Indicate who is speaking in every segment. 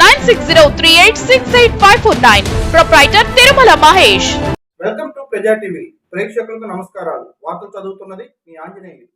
Speaker 1: nine six zero three eight six eight five four nine. Proprietor Tirumala Mahesh
Speaker 2: welcome to Praja TV ప్రేక్షకులకు నమస్కారాలు. వార్తలు చదువుతున్నది మీ ఆంజనేయులు.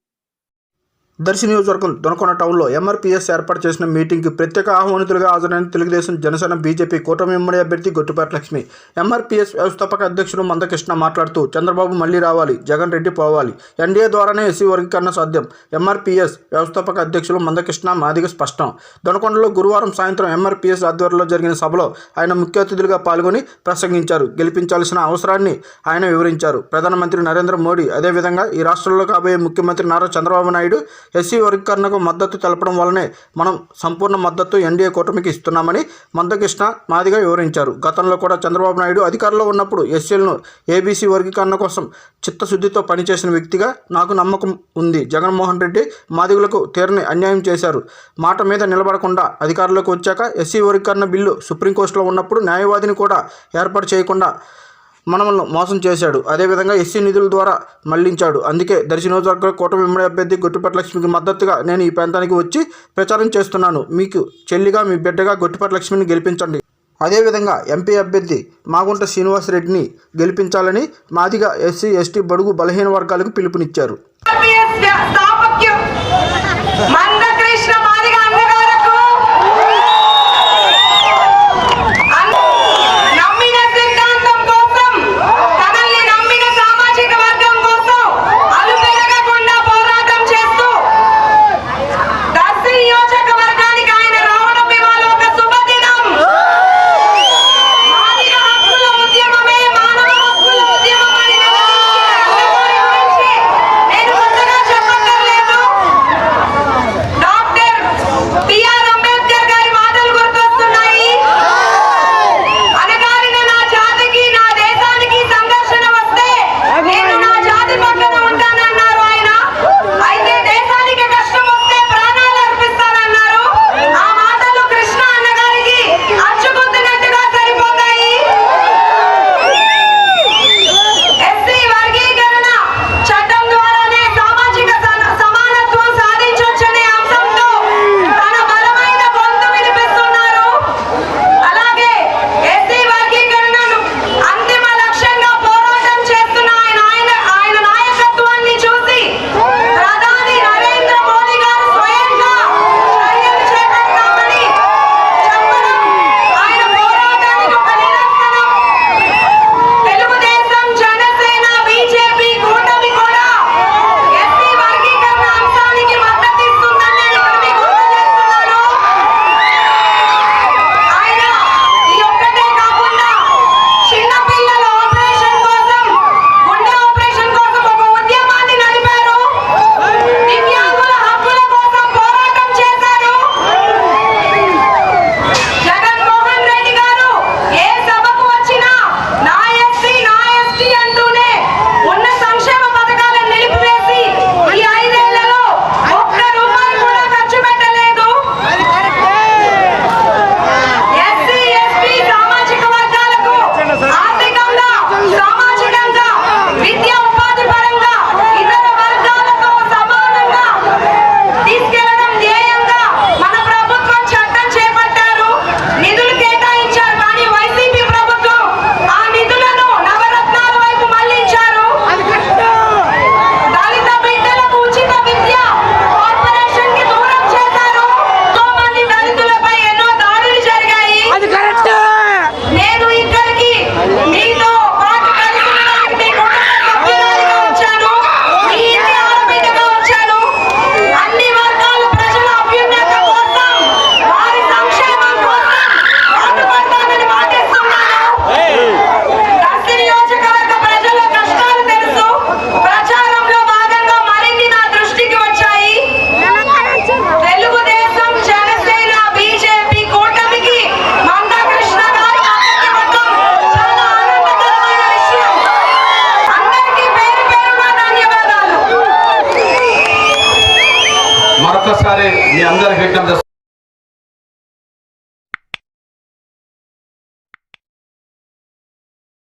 Speaker 2: దర్శి నియోజకవర్గం దొనకొండ టౌన్లో ఎంఆర్పీఎస్ ఏర్పాటు చేసిన మీటింగ్కి ప్రత్యేక ఆహ్వానితులుగా హాజరైన తెలుగుదేశం జనసేన బీజేపీ కూటమి ఉమ్మడి అభ్యర్థి గొట్టిపాటి లక్ష్మి ఎంఆర్పీఎస్ వ్యవస్థాపక అధ్యక్షుడు మందకృష్ణ మాట్లాడుతూ చంద్రబాబు మళ్ళీ రావాలి జగన్ రెడ్డి పోవాలి. ఎన్డీఏ ద్వారానే ఎస్సీ వర్గీకరణ సాధ్యం. ఎంఆర్పీఎస్ వ్యవస్థాపక అధ్యక్షులు మందకృష్ణ మాదిగ స్పష్టం. దొనకొండలో గురువారం సాయంత్రం ఎంఆర్పీఎస్ ఆధ్వర్యంలో జరిగిన సభలో ఆయన ముఖ్య అతిథులుగా పాల్గొని ప్రసంగించారు. గెలిపించాల్సిన అవసరాన్ని ఆయన వివరించారు. ప్రధానమంత్రి నరేంద్ర మోడీ అదేవిధంగా ఈ రాష్ట్రంలో కాబోయే ముఖ్యమంత్రి నారా చంద్రబాబు నాయుడు ఎస్సీ వర్గీకరణకు మద్దతు తెలపడం వల్లనే మనం సంపూర్ణ మద్దతు ఎన్డీఏ కూటమికి ఇస్తున్నామని మందకృష్ణ మాదిగా వివరించారు. గతంలో కూడా చంద్రబాబు నాయుడు అధికారంలో ఉన్నప్పుడు ఎస్సీలను ఏబీసీ వర్గీకరణ కోసం చిత్తశుద్ధితో పనిచేసిన వ్యక్తిగా నాకు నమ్మకం ఉంది. జగన్మోహన్ రెడ్డి మాదిగులకు తీరని అన్యాయం చేశారు. మాట మీద నిలబడకుండా అధికారంలోకి వచ్చాక ఎస్సీ వర్గీకరణ బిల్లు సుప్రీంకోర్టులో ఉన్నప్పుడు న్యాయవాదిని కూడా ఏర్పాటు చేయకుండా మనల్ని మోసం చేశాడు. అదేవిధంగా ఎస్సీ నిధుల ద్వారా మళ్ళించాడు. అందుకే దర్శి నియోజకవర్గ కూటమి ఉమ్మడి అభ్యర్థి గొట్టిపట్ల లక్ష్మికి మద్దతుగా నేను ఈ ప్రాంతానికి వచ్చి ప్రచారం చేస్తున్నాను. మీకు చెల్లిగా మీ బిడ్డగా గొట్టిపట్ల లక్ష్మిని గెలిపించండి అదేవిధంగా ఎంపీ అభ్యర్థి మాగుంట శ్రీనివాసరెడ్డిని గెలిపించాలని మాదిగా ఎస్సీ ఎస్టీ బడుగు బలహీన వర్గాలకు పిలుపునిచ్చారు.
Speaker 3: మరొకసారి మీ అందరికి విజ్ఞప్తి చేస్తున్నాను.